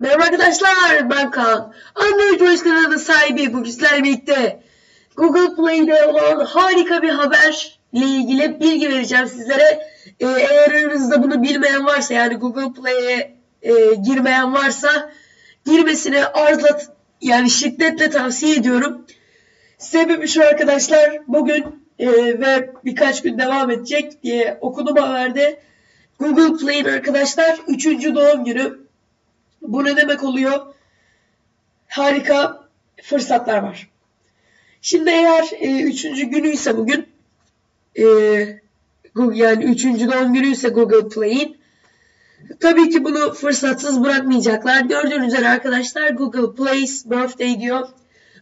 Merhaba arkadaşlar ben Kaan. Android Voice kanalının sahibi bu sizlerle birlikte Google Play'de olan harika bir haberle ilgili bilgi vereceğim sizlere. Ee, eğer aranızda bunu bilmeyen varsa yani Google Play'e e, girmeyen varsa girmesini arzla yani şiddetle tavsiye ediyorum. Sebebi şu arkadaşlar bugün e, ve birkaç gün devam edecek diye okudum haberde. Google Play'in arkadaşlar 3. doğum günü. Bu ne demek oluyor? Harika fırsatlar var. Şimdi eğer e, üçüncü günüyse bugün e, Google, yani üçüncü doğum günüyse Google Play'in tabii ki bunu fırsatsız bırakmayacaklar. Gördüğünüz üzere arkadaşlar Google Play's birthday diyor.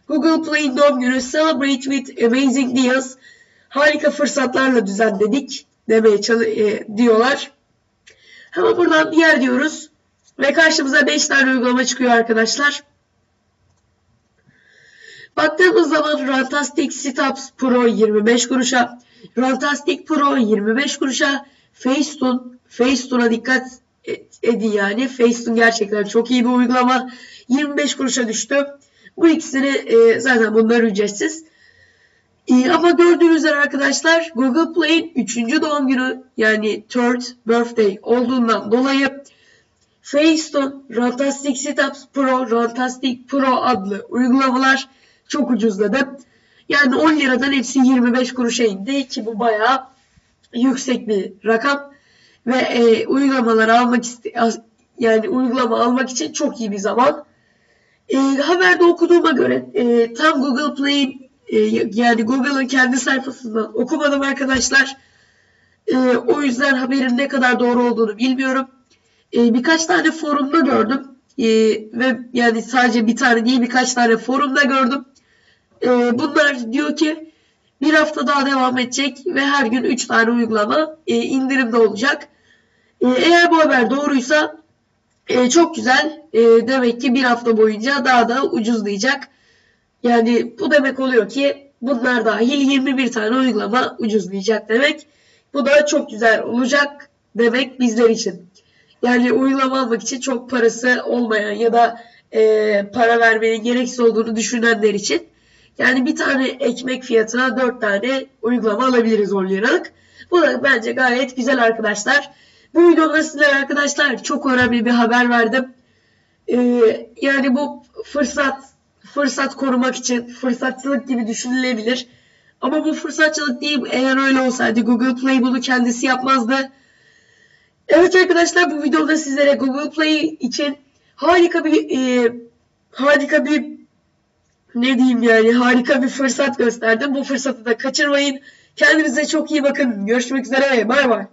Google Play'in doğum günü celebrate with amazing deals. Harika fırsatlarla düzenledik demeye e, diyorlar. Hemen buradan diğer diyoruz. Ve karşımıza 5 tane uygulama çıkıyor arkadaşlar. Baktığımız zaman Rantastic Setups Pro 25 kuruşa, Rantastic Pro 25 kuruşa, Facetune, Facetune'a dikkat edin yani. Facetune gerçekten çok iyi bir uygulama. 25 kuruşa düştü. Bu ikisini e, zaten bunlar ücretsiz. E, ama gördüğünüz üzere arkadaşlar Google Play'in 3. doğum günü yani third birthday olduğundan dolayı Facetune, Rantastic Setups Pro, Rantastic Pro adlı uygulamalar çok ucuzladı. Yani 10 liradan hepsi 25 kuruşa indi ki bu bayağı yüksek bir rakam ve e, uygulamaları almak yani uygulama almak için çok iyi bir zaman. E, haberde okuduğuma göre e, tam Google Play'in e, yani Google'ın kendi sayfasından okumadım arkadaşlar. E, o yüzden haberin ne kadar doğru olduğunu bilmiyorum e, birkaç tane forumda gördüm. E, ve yani sadece bir tane değil birkaç tane forumda gördüm. E, bunlar diyor ki bir hafta daha devam edecek ve her gün 3 tane uygulama e, indirimde olacak. E, eğer bu haber doğruysa e, çok güzel. E, demek ki bir hafta boyunca daha da ucuzlayacak. Yani bu demek oluyor ki bunlar dahil 21 tane uygulama ucuzlayacak demek. Bu da çok güzel olacak demek bizler için. Yani uygulama almak için çok parası olmayan ya da e, para vermenin gereksiz olduğunu düşünenler için yani bir tane ekmek fiyatına dört tane uygulama alabiliriz 10 liralık. Bu da bence gayet güzel arkadaşlar. Bu videoda sizlere arkadaşlar çok önemli bir haber verdim. Ee, yani bu fırsat fırsat korumak için fırsatçılık gibi düşünülebilir. Ama bu fırsatçılık değil. Eğer öyle olsaydı Google Play bunu kendisi yapmazdı. Evet arkadaşlar bu videoda sizlere Google Play için harika bir e, harika bir ne diyeyim yani harika bir fırsat gösterdim. Bu fırsatı da kaçırmayın. Kendinize çok iyi bakın. Görüşmek üzere. Bay bay.